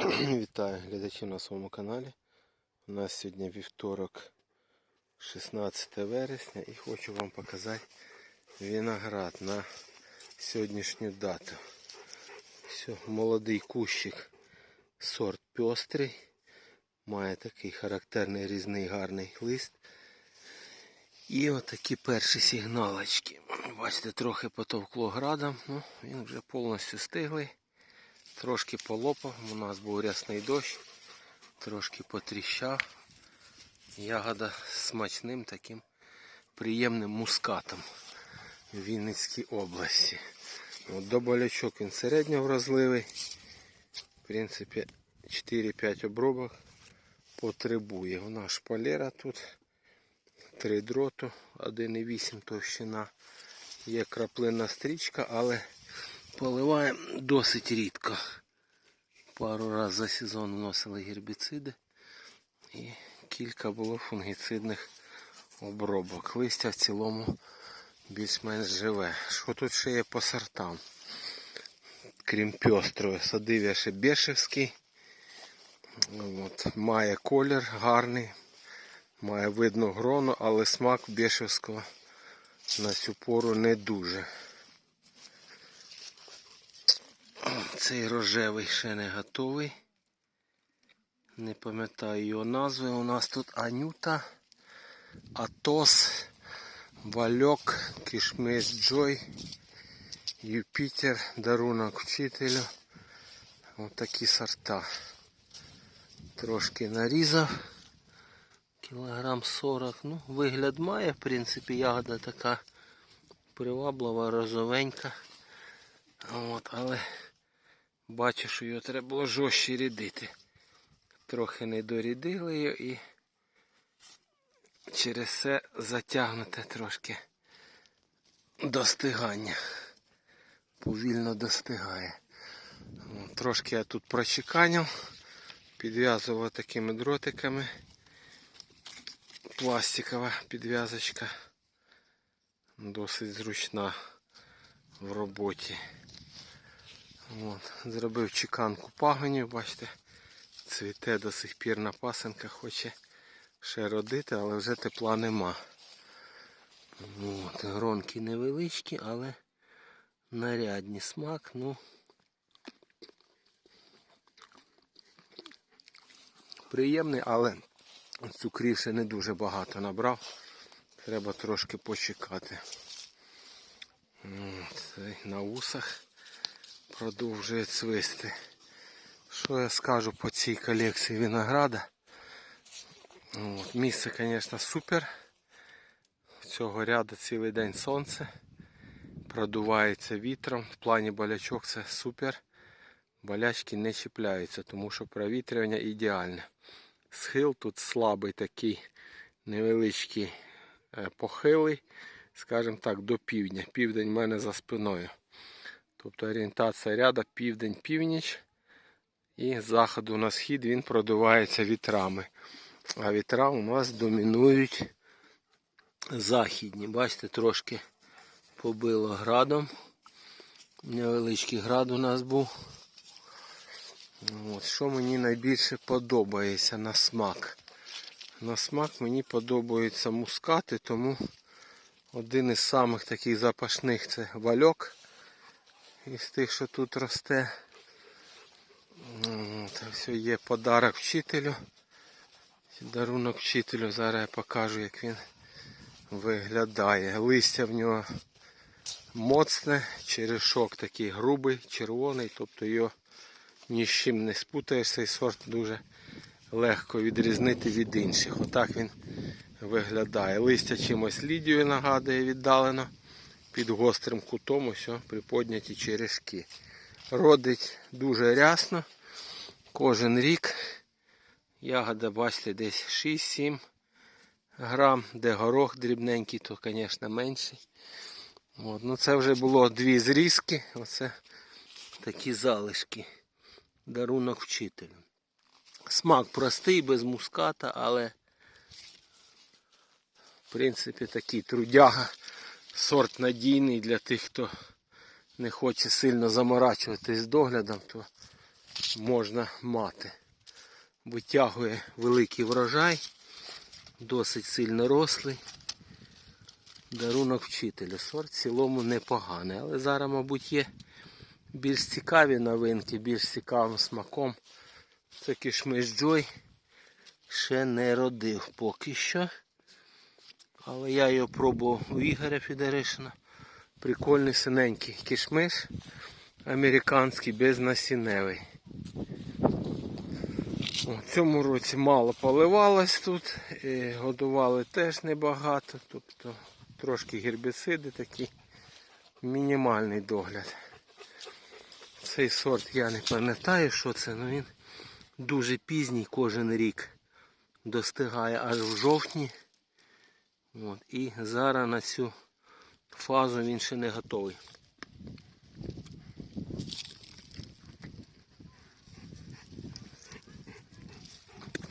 Вітаю глядачів на своєму каналі. У нас сьогодні вівторок 16 вересня і хочу вам показати виноград на сьогоднішню дату. Все, молодий кущик, сорт пестрий, має такий характерний різний гарний лист. І отакі перші сигналочки. Бачите, трохи потовкло градом, ну він вже повністю стиглий. Трошки полопав, у нас був рясний дощ, трошки потріщав. Ягода з смачним таким приємним мускатом в Вінницькій області. От до болячок він середньо вразливий. В принципі, 4-5 обробок потребує. У нас шпалера тут, 3 дроту, 1,8 товщина. Є краплинна стрічка, але Поливаємо досить рідко. Пару разів за сезон вносили гербіциди і кілька було фунгіцидних обробок. Листя в цілому більш-менш живе. Що тут ще є по сортам? Крім пьострої, садив я ще Бешевський. От, має колір гарний, має видно грону, але смак Бешевського на цю пору не дуже. Цей рожевий ще не готовий. Не пам'ятаю його назви. У нас тут Анюта, Атос, Вальок, Кішмиш Джой, Юпітер, дарунок вчителю. Ось такі сорта. Трошки нарізав. Кілограм 40. Ну, вигляд має, в принципі, ягода така приваблива, розовенька. От, але бачу, що його треба було жорстче рідити. Трохи не дорідили його і через це затягнуте трошки достигання. Повільно достигає. Трошки я тут прочеканив, підв'язував такими дротиками. Пластикова підв'язочка. Досить зручна в роботі. От, Зробив чеканку пагонів, бачите, цвіте до сих пір на пасенках, хоче ще родити, але вже тепла нема. От, Гронки невеличкі, але нарядні смак, ну приємний, але цукрів ще не дуже багато набрав. Треба трошки почекати. Це на вусах продовжує цвисти. Що я скажу по цій колекції винограда? От, Місце, звісно, супер. Цього ряду цілий день сонце. Продувається вітром. В плані болячок це супер. Болячки не чіпляються, тому що провітрювання ідеальне. Схил тут слабий такий невеличкий е, похилий, скажімо так, до півдня. Південь в мене за спиною. Тобто орієнтація ряда південь-північ. І заходу на схід він продувається вітрами. А вітра у нас домінують західні. Бачите, трошки побило градом. Невеличкий град у нас був. От, Що мені найбільше подобається на смак. На смак мені подобаються мускати, тому один із самих таких запашних це вальок із тих, що тут росте. От, все є подарок вчителю. Дарунок вчителю. Зараз я покажу, як він виглядає. Листя в нього моцне, черешок такий грубий, червоний, тобто його ні з чим не спутаєш, цей сорт дуже легко відрізнити від інших. Отак він виглядає. Листя чимось лідію нагадує віддалено. Під гострим кутом ось приподняті черешки. Родить дуже рясно. Кожен рік. Ягода, бачите, десь 6-7 грам, де горох дрібненький, то, звісно, менший. От, ну Це вже було дві зрізки. Оце такі залишки. Дарунок вчителю. Смак простий, без муската, але в принципі такий трудяга. Сорт надійний для тих, хто не хоче сильно заморачуватись з доглядом, то можна мати. Витягує великий врожай, досить сильно рослий. Дарунок вчителю. Сорт в цілому непоганий. Але зараз, мабуть, є більш цікаві новинки, більш цікавим смаком. Це кишмиш Джой ще не родив поки що. Але я його пробував у Ігоря Федеришина. Прикольний синенький кишмиш американський безнасінневий. У цьому році мало поливалось тут, і годували теж небагато, тобто трошки гербіциди такі, мінімальний догляд. Цей сорт я не пам'ятаю, що це, але він дуже пізній кожен рік достигає аж в жовтні. От, і зараз на цю фазу він ще не готовий.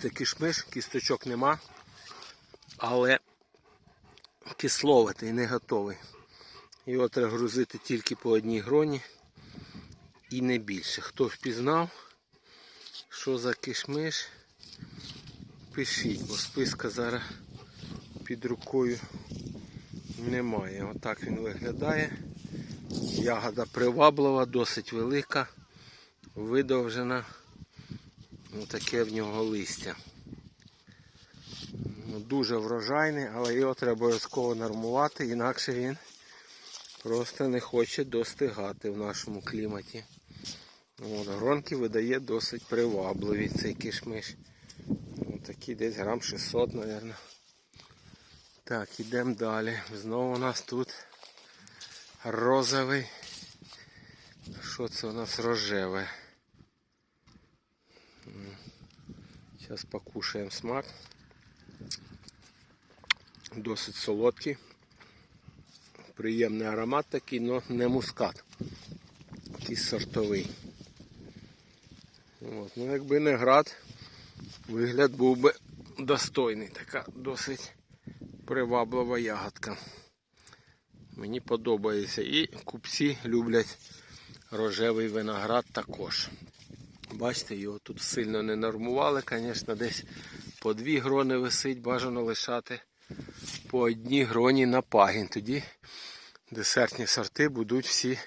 Це кишмиш, кісточок нема, але кисловатий, не готовий. Його треба грузити тільки по одній гроні і не більше. Хто впізнав, що за кишмиш, пишіть, бо списка зараз під рукою немає. Отак він виглядає. Ягода приваблива, досить велика, видовжена. Таке в нього листя. Ну, Дуже врожайний, але його треба обов'язково нормувати, інакше він просто не хоче достигати в нашому кліматі. От, Гронки видає досить привабливі цей кишмиш. Такі десь грам 600, мабуть. Так, ідемо далі. Знову у нас тут розовий. Що це у нас рожеве? Зараз покушаємо смак. Досить солодкий. Приємний аромат такий, але не мускат. Якийсь сортовий. От. Ну, якби не град, вигляд був би достойний. Така досить приваблива ягодка. Мені подобається. І купці люблять рожевий виноград також. Бачите, його тут сильно не нормували, звісно, десь по дві грони висить, бажано лишати по одній гроні на пагін. Тоді десертні сорти будуть всі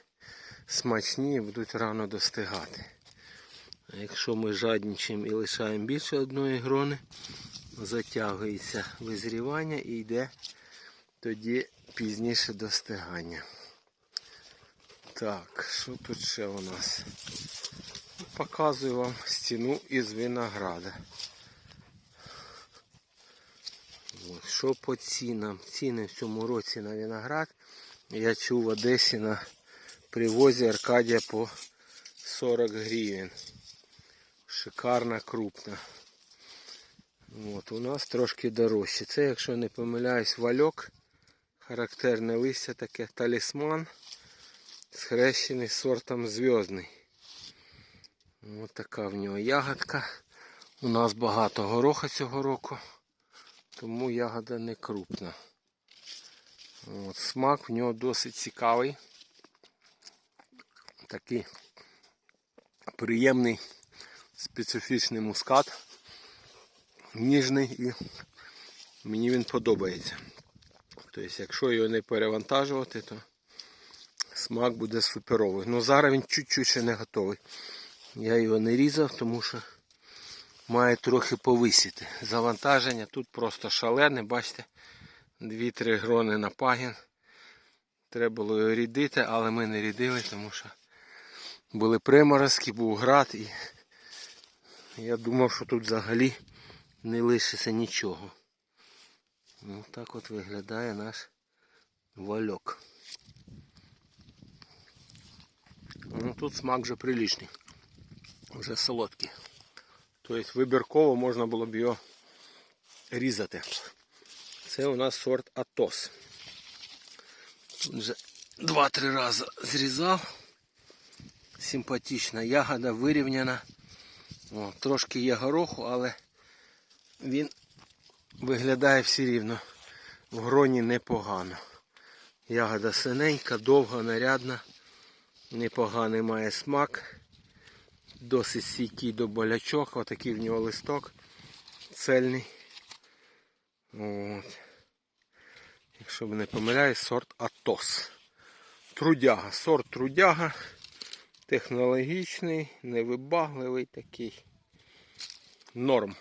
смачні і будуть рано достигати. А якщо ми жадничаємо і лишаємо більше одної грони, затягується визрівання і йде тоді пізніше достигання. Так, що тут ще у нас? Показую вам стіну із винограда. От, що по цінам? Ціни в цьому році на виноград. Я чув в Одесі на привозі Аркадія по 40 гривень. Шикарна, крупна. От, у нас трошки дорожче. Це, якщо не помиляюсь, вальок. Характерне листя таке талісман. Схрещений сортом зв'язний. Ось така в нього ягодка. У нас багато гороха цього року, тому ягода не крупна. От, Смак в нього досить цікавий. Такий приємний специфічний мускат. Ніжний і мені він подобається. Тобто, якщо його не перевантажувати, то смак буде суперовий. Ну зараз він чуть-чуть ще не готовий. Я його не різав, тому що має трохи повисіти. Завантаження тут просто шалене, бачите, 2-3 грони на пагін. Треба було його рідити, але ми не рідили, тому що були приморозки, був град і я думав, що тут взагалі не лишиться нічого. Ну так от виглядає наш вальок. Ну Тут смак вже приличний вже солодкі. Тобто вибірково можна було б його різати. Це у нас сорт Атос. Тут вже два-три рази зрізав. Симпатична ягода вирівняна. О, Трошки є гороху, але він виглядає все рівно в гроні непогано. Ягода синенька, довга, нарядна, непоганий має смак. Досить стійкий до болячок. Отакий в нього листок цельний. От. Якщо не помиляюсь, сорт Атос. Трудяга. Сорт трудяга. Технологічний, невибагливий такий. Норм.